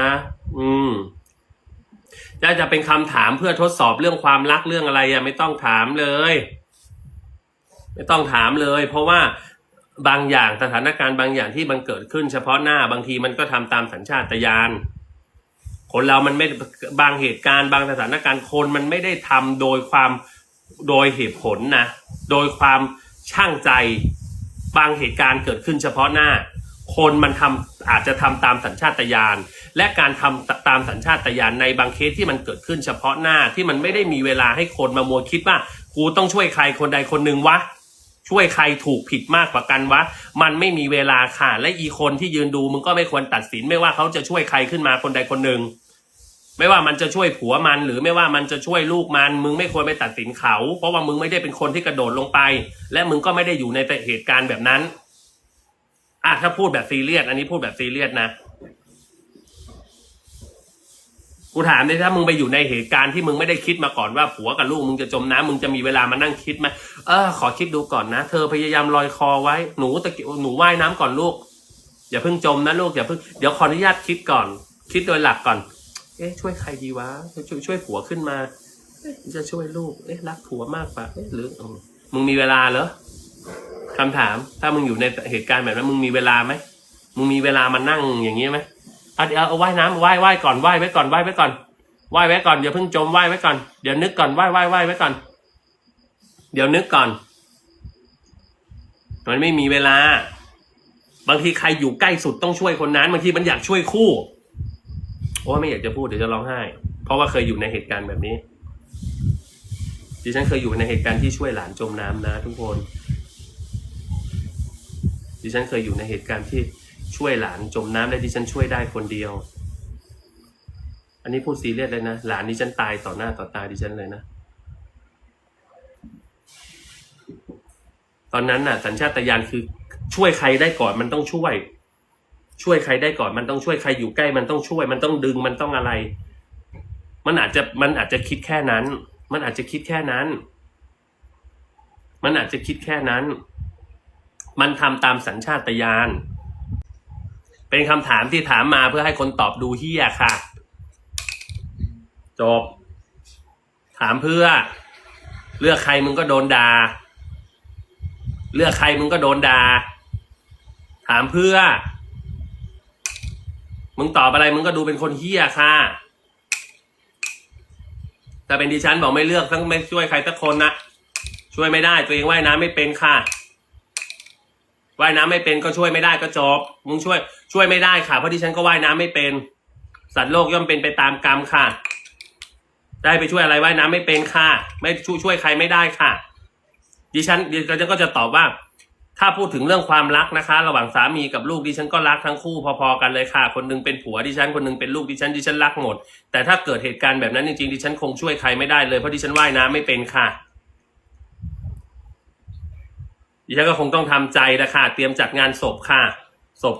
นะอืมจะจะเป็นคำถามเพื่อทดสอบเรื่องความรักเรื่องอะไรอะไม่ต้องถามเลย ไม่ต้องถามเลย เพราะว่าบางอย่างสถานการณ์บางอย่างที่มันเกิดขึ้น เฉพาะหน้าบางทีมันก็ทำตามสัญชาตญาณคนเรามันไม่บางเหตุการณ์ บางสถานการณ์คนมันไม่ได้ทำโดยความโดยเหตุผลนะโดยความช่างใจ บางเหตุการณ์เกิดขึ้นเฉพาะหน้า คนมันทำอาจจะทำตามสัญชาตญาณและการทำตามสัญชาตญาณในบางเคสที่มันเกิดขึ้นเฉพาะหน้าที่มันไม่ได้มีเวลาให้คนมามัวคิดว่า กูต้องช่วยใครคนใดคนหนึ่งวะ ช่วยใครถูกผิดมากกว่ากันวะ มันไม่มีเวลาค่ะ และอีคนที่ยืนดูมึงก็ไม่ควรตัดสินไม่ว่าเขาจะช่วยใครขึ้นมาคนใดคนหนึ่งไม่ว่ามันจะช่วยผัวมันหรือไม่ว่ามันจะช่วยลูกมัน มึงไม่ควรไปตัดสินเขา เพราะว่ามึงไม่ได้เป็นคนที่กระโดดลงไป และมึงก็ไม่ได้อยู่ในเหตุการณ์แบบนั้น อะถ้าพูดแบบซีเรียสอันนี้พูดแบบซีเรียสนะ กูถามเลยถ้ามึงไปอยู่ในเหตุการณ์ที่มึงไม่ได้คิดมาก่อนว่าผัวกับลูกมึงจะจมน้ำมึงจะมีเวลามานั่งคิดไหมเออขอคิดดูก่อนนะ เธอพยายามลอยคอไว้หนูตะกี้หนูว่ายน้ำก่อนลูก อย่าเพิ่งจมนะลูกอย่าเพิ่งเดี๋ยวขออนุญาตคิดก่อน คิดโดยหลักก่อน เอ๊ะช่วยใครดีวะช่วยช่วยผัวขึ้นมาจะช่วยลูก เอ๊ะรักผัวมากปะเอ๊ะหรืออมึงมีเวลาเหรอ คำถาม ถ้ามึงอยู่ในเหตุการณ์แบบนั้นมึงมีเวลาไหมมึงมีเวลามานั่งอย่างนี้ไหมอะเดี๋ยวเอาว่ายน้ำว่ายว่ายก่อนว่ายไว้ก่อนว่ายไว้ก่อนว่ายไว้ก่อนอย่าเพิ่งจมว่ายไว้ก่อนเดี๋ยวนึกก่อนว่ายว่ายว่ายไว้ก่อน เดี๋ยวนึกก่อน มันไม่มีเวลา บางทีใครอยู่ใกล้สุดต้องช่วยคนนั้นบางทีมันอยากช่วยคู่โอ้ไม่อยากจะพูดเดี๋ยวจะร้องไห้ เพราะว่าเคยอยู่ในเหตุการณ์แบบนี้ดิฉันเคยอยู่ในเหตุการณ์ที่ช่วยหลานจมน้ำนะ ทุกคน ดิฉันเคยอยู่ในเหตุการณ์ที่ช่วยหลานจมน้ำและดิฉันช่วยได้คนเดียว อันนี้พูดซีเรียสเลยนะ หลานดิฉันตายต่อหน้าต่อตาดิฉันเลยนะ ตอนนั้นน่ะ สัญชาตญาณคือช่วยใครได้ก่อนมันต้องช่วย ช่วยใครได้ก่อนมันต้องช่วยใครอยู่ใกล้มันต้องช่วย มันต้องดึงมันต้องอะไร มันอาจจะมันอาจจะคิดแค่นั้น มันอาจจะคิดแค่นั้น มันอาจจะคิดแค่นั้น มันทำตามสัญชาตญาณ เป็นคำถามที่ถามมาเพื่อให้คนตอบดูเฮียค่ะ จบ ถามเพื่อ เลือกใครมึงก็โดนด่าเลือกใครมึงก็โดนด่าถามเพื่อ มึงตอบอะไรมึงก็ดูเป็นคนเฮี้ยค่ะ แต่เป็นดิฉันบอกไม่เลือกทั้งไม่ช่วยใครสักคนนะ ช่วยไม่ได้ตัวเองว่ายน้ำไม่เป็นค่ะ ว่ายน้ำไม่เป็นก็ช่วยไม่ได้ก็จบมึงช่วย ช่วยไม่ได้ค่ะ เพราะดิฉันก็ว่ายน้ำไม่เป็น สัตว์โลกย่อมเป็นไปตามกรรมค่ะ ได้ไปช่วยอะไรว่ายน้ำไม่เป็นค่ะ ไม่ช่วยช่วยใครไม่ได้ค่ะ ดิฉันดิฉันก็จะตอบว่า ถ้าพูดถึงเรื่องความรักนะคะ ระหว่างสามีกับลูกดิฉันก็รักทั้งคู่พอๆกันเลยค่ะ คนหนึงเป็นผัวดิฉันคนหนึงเป็นลูกดิฉันดิฉันรักหมด แต่ถ้าเกิดเหตุการณ์แบบนั้นจริงๆดิฉันคงช่วยใครไม่ได้เลยเพราะดิฉันว่ายน้ำไม่เป็นค่ะ ดิ ฉันก็คงต้องทำใจนะคะเตรียมจัดงานศพค่ะ ศพ